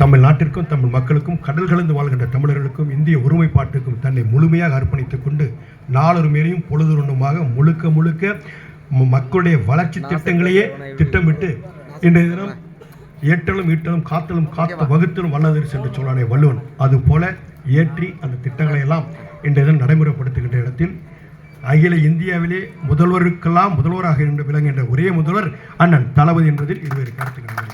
தமிழ்நாட்டிற்கும் தமிழ் மக்களுக்கும் கடல் கலந்து வாழ்கின்ற தமிழர்களுக்கும் இந்திய ஒருமைப்பாட்டுக்கும் தன்னை முழுமையாக அர்ப்பணித்துக் கொண்டு நாளொரு மேலையும் பொழுதுருண்டுமாக முழுக்க முழுக்க மக்களுடைய வளர்ச்சி திட்டங்களையே திட்டமிட்டு இன்றைய தினம் ஏற்றலும் ஈட்டலும் காத்தலும் காத்த வகுத்தலும் வல்லதரிசி என்று சொன்னானே வள்ளுவன். அதுபோல ஏற்றி அந்த திட்டங்களை எல்லாம் இன்றைய தினம் நடைமுறைப்படுத்துகின்ற இடத்தில் அகில இந்தியாவிலே முதல்வருக்கெல்லாம் முதல்வராக இருந்து விளங்குகின்ற ஒரே முதல்வர் அண்ணன் தளபதி என்பதில் இருவேறு இல்லை.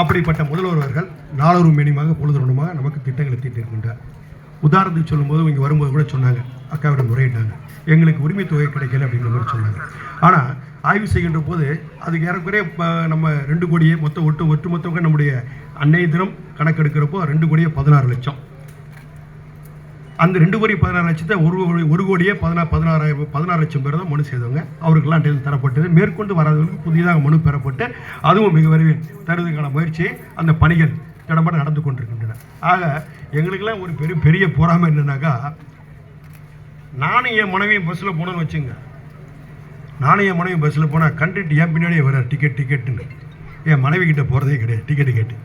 அப்படிப்பட்ட முதல்வர் அவர்கள் நாளொரு மேனியமாக பொழுதுடனுமாக நமக்கு திட்டங்களை தீட்டிருக்கின்றார் உதாரணத்துக்கு சொல்லும்போது இங்கே வரும்போது கூட சொன்னாங்க அக்காவிடம் முறையிட்டாங்க. எங்களுக்கு உரிமை தொகை கிடைக்கல அப்படிங்கிற மாதிரி சொன்னாங்க. ஆனால் ஆய்வு செய்கின்ற போது அதுக்கு ஏறக்குறைய இப்போ நம்ம ரெண்டு கோடியே மொத்தம் ஒட்டு ஒட்டுமொத்தமாக நம்முடைய அன்னைய தினம் கணக்கெடுக்கிறப்போ ரெண்டு கோடியே பதினாறு லட்சம். அந்த ரெண்டு கோடி பதினாறு லட்சத்தை ஒரு ஒரு கோடியே பதினா பதினாறாயிரம் பதினாறு லட்சம் பேர் தான் மனு செய்தவங்க. அவருக்கெல்லாம் டெல் தரப்பட்டது. மேற்கொண்டு வராதவர்களுக்கு புதிதாக மனு பெறப்பட்டு அதுவும் மிக விரைவில் தருவதற்கான முயற்சி அந்த பணிகள் திடம்பட நடந்து கொண்டிருக்கின்றன. ஆக எங்களுக்கெல்லாம் ஒரு பெரிய பெரிய பொறாமை என்னன்னாக்கா நானும் என் மனைவியும் பஸ்ஸில் போனோன்னு வச்சுங்க. நானும் என் மனைவி பஸ்ஸில் போனால் கண்டுட்டு என் பின்னாடியே வர டிக்கெட் டிக்கெட்டுன்னு என் மனைவி கிட்டே போகிறதே கிடையாது. டிக்கெட் கேட்டு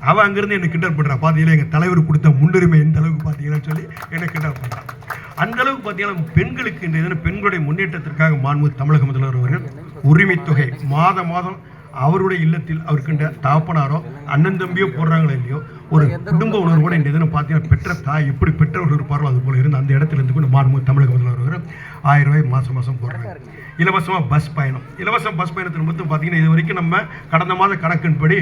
அவள் அங்கேருந்து என்னை கிண்டல் பண்ணுறா பார்த்தீங்களா எங்கள் தலைவர் கொடுத்த முன்னுரிமை எந்த அளவுக்கு பார்த்தீங்களான்னு சொல்லி என்னை கிண்டல் பண்ணுறான் அந்த அளவுக்கு பார்த்தீங்கன்னா பெண்களுக்கு இந்த இதில் பெண்களுடைய முன்னேற்றத்திற்காக மாண்பு தமிழக முதல்வர் அவர்கள் உரிமை தொகை மாதம் அவருடைய இல்லத்தில் அவருக்கின்ற தாப்பனாரோ அண்ணன் தம்பியோ போடுறாங்களோ இல்லையோ ஒரு குடும்ப உணர்வோட இந்த இதனை பார்த்தீங்கன்னா பெற்ற தாய் எப்படி பெற்றவர்கள் இருப்பாரோ அது போல இருந்து அந்த இடத்துல இருந்து கொண்டு மாண்பு தமிழக முதல்வர் ஆயிரம் ரூபாய் மாதம் மாதம் போடுறாங்க. இலவசமாக பஸ் பயணம். இலவச பஸ் பயணத்தில் மட்டும் பார்த்தீங்கன்னா இது வரைக்கும் நம்ம கடந்த மாத கணக்கின்படி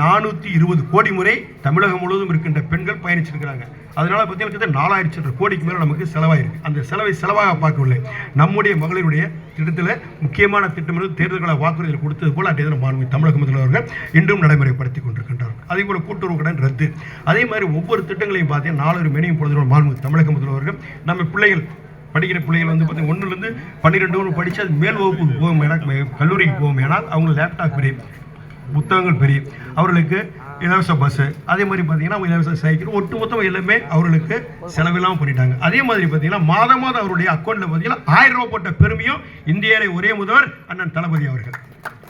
நானூற்றி இருபது கோடி முறை தமிழகம் முழுவதும் இருக்கின்ற பெண்கள் பயணிச்சிருக்கிறாங்க. அதனால் பார்த்தீங்கன்னா நாலாயிரத்தி கோடிக்கு மேலே நமக்கு செலவாயிருக்கு. அந்த செலவை செலவாக பார்க்கவில்லை. நம்முடைய மகளிருடைய திட்டத்தில் முக்கியமான திட்டமிடல் தேர்தல்களை வாக்குறுதியில் கொடுத்தது போல் அன்றைய தினம் மாண்பு தமிழக முதல்வர்கள் இன்றும் நடைமுறைப்படுத்தி கொண்டிருக்கின்றார்கள் அதே போல் கூட்டுறவு கடன் ரத்து. அதே மாதிரி ஒவ்வொரு திட்டங்களையும் பார்த்தீங்கன்னா நாலொரு மெனியும் பொழுது மாண்பு தமிழக முதல்வர்கள் நம்ம பிள்ளைகள் படிக்கிற பிள்ளைகள் வந்து பார்த்தீங்கன்னா ஒன்றுலேருந்து பன்னிரெண்டு ஒன்று படித்து அது மேல் வகுப்புக்கு போகும் ஏன்னா கல்லூரிக்கு போகும் ஏனால் அவங்க லேப்டாப் பெரிய புத்தகங்கள் பெரிய. அவர்களுக்கு இலவச பஸ்ஸு அதே மாதிரி பார்த்தீங்கன்னா இலவச சைக்கிள் ஒட்டுமொத்தம் எல்லாமே அவர்களுக்கு செலவில்லாமல் பண்ணிட்டாங்க அதே மாதிரி பார்த்தீங்கன்னா மாதம் மாதம் அவருடைய அக்கௌண்ட்டில் பார்த்தீங்கன்னா ஆயிரம் ரூபா போட்ட பெருமையும் இந்தியாவிலே ஒரே முதல்வர் அண்ணன் தளபதி அவர்கள்.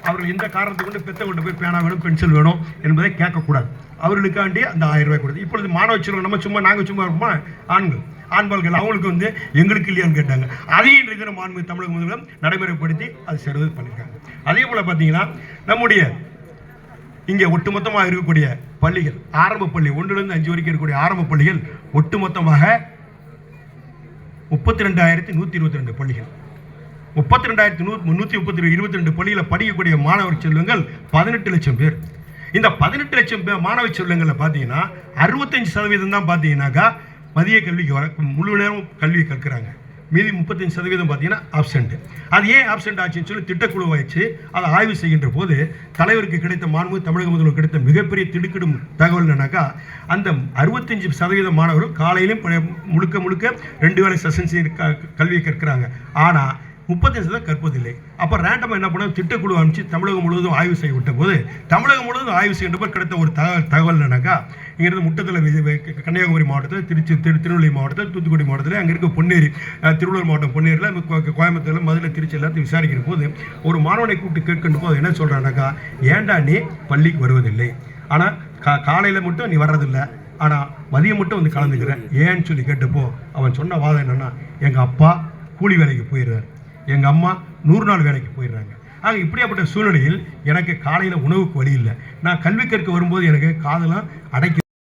அவர்கள் எந்த காரணத்தை கொண்டு பெத்தவங்கள்ட்ட போய் பேனா வேணும் பென்சில் வேணும் என்பதை கேட்கக்கூடாது. அவர்களுக்காண்டி அந்த ஆயிரம் ரூபாய் கொடுத்து இப்பொழுது மாணவ செல்வம் நம்ம சும்மா நாங்கள் சும்மா இருப்போமா ஆண்கள். ஆண்பாள்கள் அவங்களுக்கு வந்து எங்களுக்கு இல்லையான்னு கேட்டாங்க. அதையும் இருக்கிற மாண்பு தமிழக முதல்வர் நடைமுறைப்படுத்தி அது சிறகு பண்ணியிருக்காங்க. அதே போல் பார்த்தீங்கன்னா நம்முடைய இங்கே ஒட்டுமொத்தமாக இருக்கக்கூடிய பள்ளிகள் ஆரம்ப பள்ளி ஒன்றிலிருந்து அஞ்சு வரைக்கும் இருக்கக்கூடிய ஆரம்ப பள்ளிகள் ஒட்டுமொத்தமாக முப்பத்தி ரெண்டாயிரத்தி நூற்றி இருபத்தி ரெண்டு பள்ளிகள். முப்பத்தி ரெண்டாயிரத்தி நூ முந்நூற்றி முப்பத்தி இருபத்தி ரெண்டு பள்ளியில் படிக்கக்கூடிய மாணவர் செல்வங்கள் பதினெட்டு லட்சம் பேர். இந்த பதினெட்டு லட்சம் பேர் மாணவ செல்வங்களில் பார்த்தீங்கன்னா அறுபத்தஞ்சு சதவீதம் தான் பார்த்தீங்கன்னாக்கா மதிய கல்விக்கு வர முழு நேரம் கல்வி கற்கிறாங்க. மீதி முப்பத்தஞ்சு சதவீதம் பார்த்தீங்கன்னா ஆப்சென்ட் அது ஏன் ஆப்சென்ட் ஆச்சுன்னு சொல்லி திட்டக்குழு வச்சு அதை ஆய்வு செய்கின்ற போது தலைவருக்கு கிடைத்த மாண்பு தமிழக முதல்வர் கிடைத்த மிகப்பெரிய திடுக்கிடும் தகவல் என்னன்னாக்கா அந்த அறுபத்தஞ்சு சதவீத மாணவர்கள் காலையிலும் முழுக்க முழுக்க ரெண்டு வேளை செஷன்ஸ் கல்வியை கற்கிறாங்க. ஆனால் முப்பத்தஞ்சு சதவீதம் கற்பதில்லை அப்போ ரேண்டமாக என்ன பண்ண திட்டக்குழு அனுப்பிச்சு தமிழகம் முழுவதும் ஆய்வு செய்ய விட்ட போது தமிழகம் முழுவதும் ஆய்வு செய்கின்ற போது கிடைத்த ஒரு தகவல் தகவல் என்னன்னாக்கா இங்கிருந்து முட்டத்தில் கன்னியாகுமரி மாவட்டத்தில் திருச்சி திரு திருநெல்வேலி மாவட்டத்தில் தூத்துக்குடி மாவட்டத்தில் அங்கே இருக்க பொன்னேரி திருவள்ளூர் மாவட்டம் பொன்னேரியில் கோ- மதுரை திருச்சி எல்லாத்தையும் விசாரிக்கிற போது ஒரு மாணவனை கூப்பிட்டு கேட்கின்ற போது என்ன சொல்கிறானாக்கா ஏண்டா நீ பள்ளிக்கு வருவதில்லை? ஆனால் கா காலையில் மட்டும் நீ வர்றதில்லை. ஆனால் மதியம் மட்டும் வந்து கலந்துக்கிறேன் ஏன்னு சொல்லி கேட்டப்போ அவன் சொன்ன வாதம் என்னன்னா எங்கள் அப்பா கூலி வேலைக்கு போயிடுறார். எங்கள் அம்மா நூறு நாள் வேலைக்கு போயிடுறாங்க. ஆக இப்படியாப்பட்ட சூழ்நிலையில் எனக்கு காலையில் உணவுக்கு வழி இல்லை. நான் கல்வி கற்க வரும்போது எனக்கு காதெல்லாம் அடைக்க